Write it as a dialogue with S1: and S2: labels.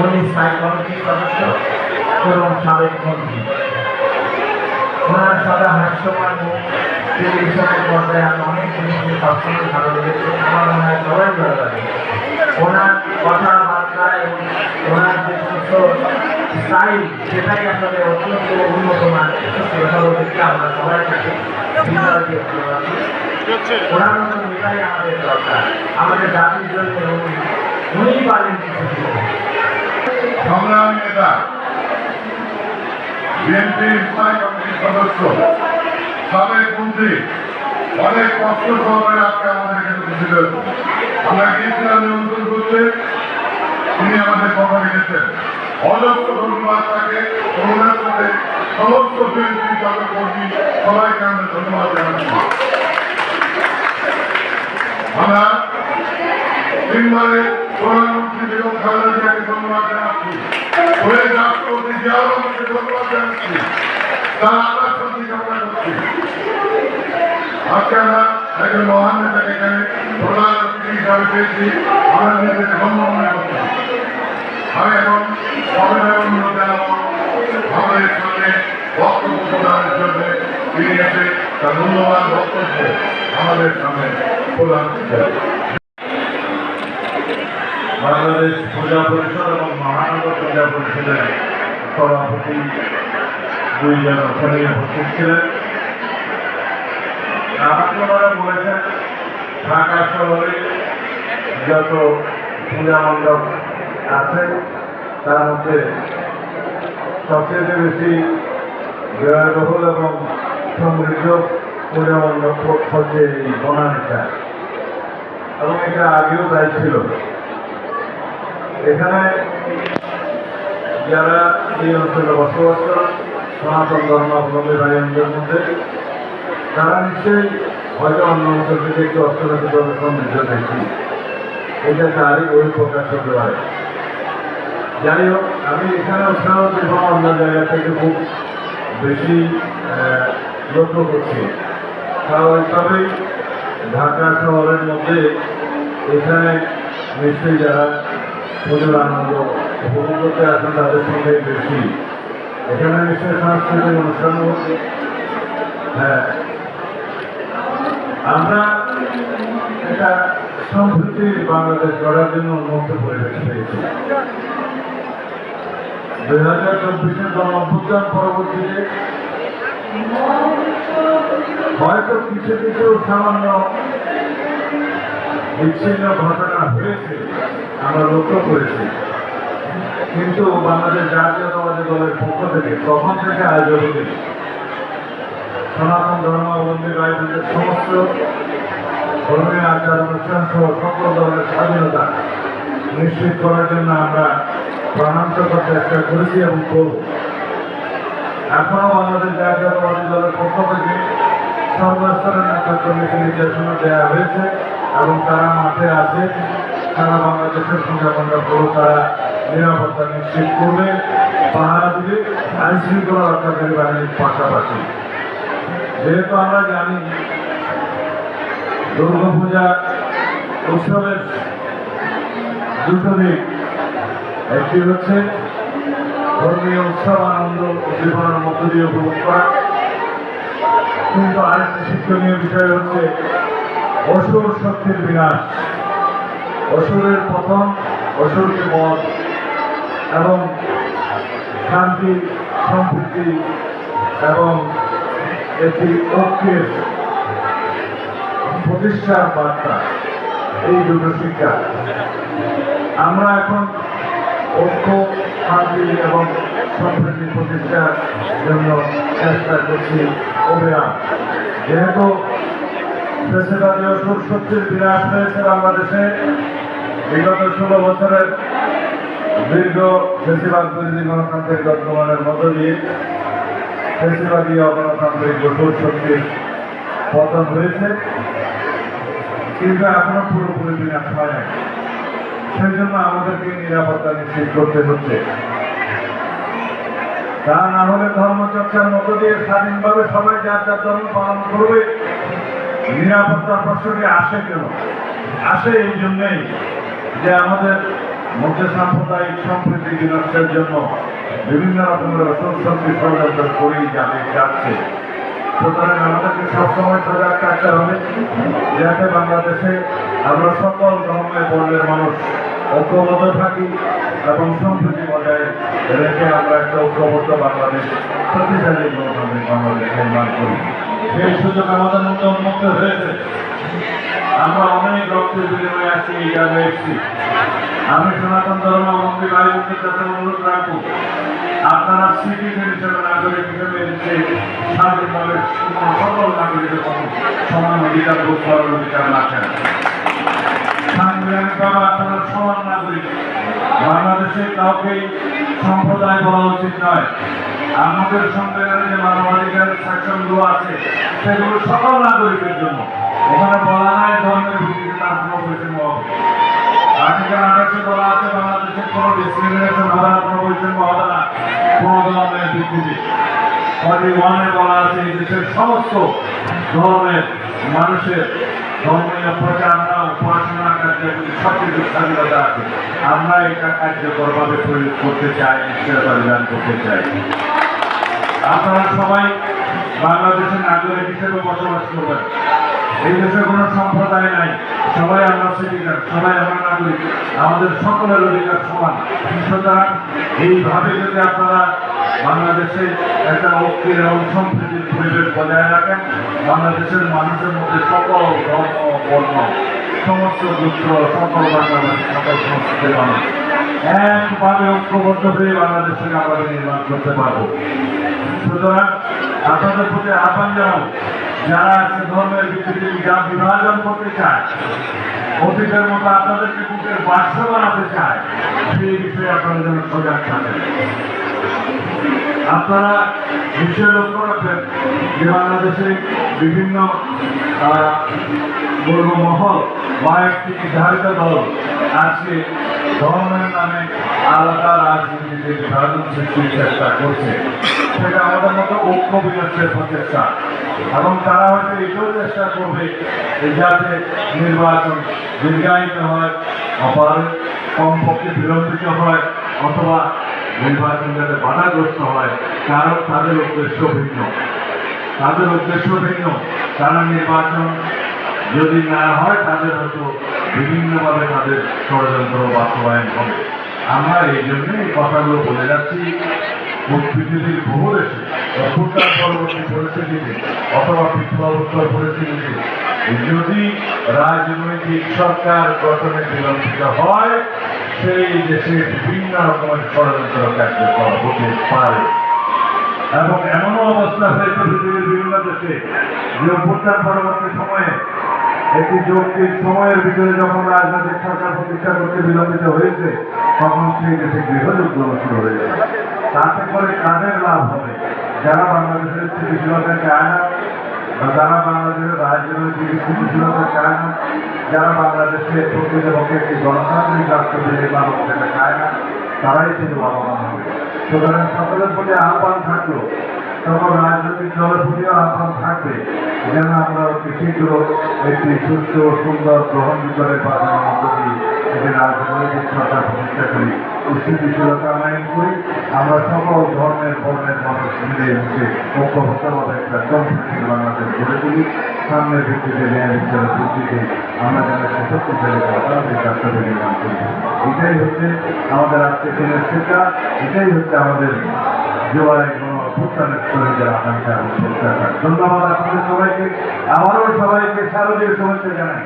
S1: উনি কমিটির সদস্য এবং সাবেক মন্ত্রী ওনার সদা হাস্যমান টেলিভিশনের পর্দায় আমি অনেক জিনিসকে সবসময় ভালো লেগেছে আমার মনে হয় সবাই ভালো লাগে? ওনার কথাবার্তা এবং ওনার যে সমস্ত স্টাইল, সেটাই আসলে অত্যন্ত উন্নত মানের। কি, আমরা সবাই ভালোবাসি। ওনার মতো নেতাই আমাদের দরকার। আমাদের জাতির জন্য উনি পারেন কিছু।
S2: সংগ্রামী নেতা বিএনপির কমিটির সদস্য, সাবেক মন্ত্রী, অনেক কষ্ট সহকারে আজকে আমাদের উপস্থিত হয়েছে আমরা নিয়ন্ত্রণ করতে, তিনি আমাদের কথা রেখেছেন। অজস্র ধন্যবাদ তাকে ওনার সাথে সবাইকে আমরা ধন্যবাদ জানাচ্ছি। আমরা তিনবারে ধন্যবাদ তার আল্লাহ শান্তি কামনা করছি আজকে আমরা একজন মহান নেতাকে এখানে প্রধান অতিথি হিসাবে পেয়েছি আমরা নিজেদের ধন্য মনে করছি আমি এখন সবাই অনুরোধ জানাব আমাদের বক্তব্য আমাদের সামনে প্রদান করছেন
S3: বাংলাদেশ পূজা পরিষদ এবং মহানগর পূজা পরিষদের সভাপতি দুইজন ওখানে উপস্থিত ছিলেন। আমাকে বলেছেন, ঢাকা শহরে যত পূজা মণ্ডপ আছে, তার মধ্যে সবচেয়ে বেশি ব্যয়বহুল এবং সমৃদ্ধ পূজা মণ্ডপ হচ্ছে এই বনানীটা। এবং এটা আগেও তাই ছিল। এখানে যারা এই অঞ্চলে বসবাস করেন, সনাতন ধর্মাবলম্বী ভাইদের মধ্যে, তারা নিশ্চয়ই হয়তো অন্য অঞ্চল থেকে একটু অর্থনৈতিকভাবে সমৃদ্ধ দেখি এটা তারই ওই প্রকাশ হতে পারে। যাই হোক, আমি এখানে দিব অন্য জায়গা থেকে খুব বেশি লক্ষ্য করছি। স্বাভাবিকভাবেই ঢাকা শহরের মধ্যে এখানে নিশ্চয়ই যারা পুজোর আনন্দ উপভোগ করতে আসেন তাদের সঙ্গে বেশি। এখানে নিশ্চয়ই সাংস্কৃতিক অনুষ্ঠান হ্যাঁ। আমরা একটা সম্প্রীতির বাংলাদেশ গড়ার জন্য উন্মুক্ত পরিবেশ পেয়েছি। দুই হাজার চব্বিশের গণঅভ্যুত্থান পরবর্তীতে হয়তো কিছু কিছু সামান্য বিচ্ছিন্ন ঘটনা হয়েছে। আমরা লক্ষ্য করেছি। কিন্তু বাংলাদেশ জাতীয়তাবাদী দলের পক্ষ থেকে তখন থেকে আয়োজন অবধি সনাতন ধর্মাবলম্বী রায়দের সমস্ত ধর্মীয় আচার অনুষ্ঠান সহ সকল ধরনের স্বাধীনতা নিশ্চিত করার জন্য আমরা প্রাণান্তকর চেষ্টা করেছি এবং করব। এখনও বাংলাদেশ জাতীয়তাবাদী দলের পক্ষ থেকে সর্বস্তরের নেতৃত্বকে নির্দেশনা দেওয়া হয়েছে এবং তারা মাঠে আছে। সারা বাংলাদেশের পূজা মণ্ডপগুলো তারা নিরাপত্তা নিশ্চিত করবে, পাহারা দিবে আইন শৃঙ্খলা রক্ষাকারী বাহিনীর পাশাপাশি। যেহেতু আমরা জানি দুর্গাপূজা উৎসবের দুটো দিক একটি হচ্ছে ধর্মীয় উৎসব, আনন্দ উদ্দীপনার মধ্য দিয়ে উপভোগ করা। কিন্তু আরেকটি শিক্ষণীয় বিষয় হচ্ছে অসুর শক্তির বিনাশ। অসুরের পতন, অসুরকে বধ এবং শান্তি, সম্প্রীতি এবং একটি ঐক্যের প্রতিষ্ঠার বার্তা। এই দুটো শিক্ষা। আমরা এখন ঐক্য, শান্তি এবং সম্প্রীতি প্রতিষ্ঠার জন্য চেষ্টা করছি অভিযান। যেহেতু প্রেসিডেন্ট শক্তির বিনাশ হয়েছে বাংলাদেশে বিগত ষোলো বছরের দীর্ঘ বেশিরভাগ বিরোধী গণতান্ত্রিক বর্তমানের মধ্য দিয়ে বেশিরভাগই অগণতান্ত্রিক অসুর শক্তির পতন হয়েছে। কিন্তু এখনও পুরোপুরি বিনাশ হয় নাই। সেই জন্য আমাদেরকে নিরাপত্তা নিশ্চিত করতে হচ্ছে। তা না হলে ধর্মচর্চার মধ্য দিয়ে স্বাধীনভাবে সবাই যার যার ধর্ম পালন করবে, নিরাপত্তার প্রশ্নটি আসে কেন? আসে এই জন্যেই যে আমাদের মধ্যে সাম্প্রদায়িক সম্প্রীতি বিনষ্টের জন্য বিভিন্ন রকমের অসুখ শক্তি ষড়যন্ত্র করেই যাবে যাচ্ছে। সুতরাং আমাদেরকে সবসময় সজাগ থাকতে হবে যাতে বাংলাদেশে আমরা সকল ধর্মের বর্ণের মানুষ ঐক্যবদ্ধ থাকি এবং সম্প্রীতি বজায় রেখে আমরা একটা ঐক্যবদ্ধ বাংলাদেশ গণতান্ত্রিক বাংলাদেশ নির্মাণ করি। সেই সুযোগ আমাদের মধ্যে উন্মুক্ত হয়েছে। আমরা অনেক রক্তের বিনিময়ে আছি, এই জায়গায় এসেছি। আমি সনাতন ধর্মাবলম্বী ভাই বোনদের কাছে অনুরোধ রাখব। আপনারা সিটিজেন হিসেবে নাগরিক হিসেবে যে স্বাধীনভাবে সকল নাগরিকের সমান অধিকার ভোগ করার অধিকার রাখেন। সাংবিধানিকভাবে সমান নাগরিক। বাংলাদেশে কাউকে সম্প্রদায় বলা উচিত নয়। আমাদের সংবিধানে যে মানবাধিকারের সেকশনগুলো আছে, সেগুলো সকল নাগরিকের জন্য। ওখানে বলা নাই ধর্মের ভিত্তিতে তার কোনো বৈষম্য বলা আছে বাংলাদেশের কোনো ডিসক্রিমিনেশন হবে না কোনো না কোনো ধর্মের বলা আছে, এই দেশের সমস্ত ধর্মের মানুষের ধর্মীয় প্রচারণা পড়াশোনা কার্যকরী সব কিছু স্বাধীনতা আছে, আমরা এটা কার্যকরভাবে প্রয়োগ করতে চাই, নিশ্চয়তা করতে চাই। আপনারা সবাই বাংলাদেশের নাগরিক হিসেবে বসবাস করবেন। এই দেশে কোনো সম্প্রদায় নাই। সবাই আমরা সিটিজেন সবাই আমরা নাগরিক। আমাদের সকলের অধিকার সমান। সুতরাং এইভাবে যদি আপনারা বাংলাদেশে একটা ঐক্যের এবং সম্প্রীতির পরিবেশ বজায় রাখেন, বাংলাদেশের মানুষের মধ্যে সকল ধর্ম, বর্ণ, সমস্ত গোত্র, সকল বাংলাদেশ, সকল সংস্কৃতির মানুষ একভাবে ঐক্যবদ্ধ হয়ে বাংলাদেশকে আবার নির্মাণ করতে পারব। সুতরাং আপনাদের প্রতি আহ্বান জানাব যারা আজকে ধর্মের ভিত্তিতে যা বিভাজন করতে চায়, অতীতের মতো আপনাদেরকে বুকের বাক্স বানাতে চায়, সেই বিষয়ে আপনারা যেন সজাগ থাকেন। আপনারা নিশ্চয় লক্ষ্য রাখবেন যে বাংলাদেশে বিভিন্ন বলব মহল বা একটি নির্ধারিত দল আজকে ধর্মের আলাদা চেষ্টা করছে। সেটা আমাদের মতো এবং তারা হয়তো এটাও চেষ্টা করবে নির্বাচন দীর্ঘায়িত হয় অপার কমপক্ষে বিলম্বিত হয়, অথবা নির্বাচন যাতে বাধাগ্রস্ত হয়, কারণ তাদের উদ্দেশ্য ভিন্ন। তাদের উদ্দেশ্য ভিন্ন। তারা নির্বাচন যদি না হয়, তাদের হয়তো বিভিন্নভাবে তাদের ষড়যন্ত্র বাস্তবায়ন হবে। আমরা এই জন্য এই কথাগুলো বলে যাচ্ছি পৃথিবীর বহু দেশে অভ্যুত্থান পরবর্তী পরিস্থিতিতে, অথবা বিপ্লবোত্তর পরিস্থিতিতে, যদি রাজনৈতিক সরকার গঠনে বিলম্বিত হয়, সেই দেশে বিভিন্ন রকমের ষড়যন্ত্র কার্যকর হতে পারে। এবং এমনও অবস্থা হয়েছে পৃথিবীর বিভিন্ন দেশে যে অভ্যুত্থান পরবর্তী সময়ে একটি যৌক্তিক সময়ের ভিতরে যখন রাজনৈতিক সরকার প্রতিষ্ঠা করতে বিলম্বিত হয়েছে, তখন সেই দেশে গৃহযুদ্ধ শুরু হয়েছে। তাতে করে কাদের লাভ হবে? যারা বাংলাদেশের স্থিতিশীলতা চায় না যারা বাংলাদেশের রাজনৈতিক স্থিতিশীলতা চায় না যারা বাংলাদেশের প্রকৃতপক্ষে একটি গণতান্ত্রিক রাষ্ট্র নির্মাণ করতে চায় না, তারাই কিন্তু লাভবান হবে। সুতরাং সকলের প্রতি আহ্বান থাকল সকল রাজনৈতিক দলের আহ্বান থাকবে। যেন আমরা অতি শীঘ্র একটি সুস্থ সুন্দর গ্রহণ একটি রাজনৈতিক সরকার প্রতিষ্ঠা করি। স্থিতিশীলতা করি। আমরা সকল ধর্মের মানুষ মিলে একটা বাংলাদেশ গড়ে তুলি। সামনের ভিত্তিতে ন্যায় বিচারের ভিত্তিতে আমরা যেন নির্মাণ করি এটাই হচ্ছে আমাদের আজকে দিনের শিক্ষা। এটাই হচ্ছে আমাদের জোয়ারে অভ্যুত্থানের শহীদের আকাঙ্ক্ষা এবং প্রত্যাশা ধন্যবাদ আপনাদের সবাইকে। আবারও সবাইকে শারদীয় শুভেচ্ছা জানাই।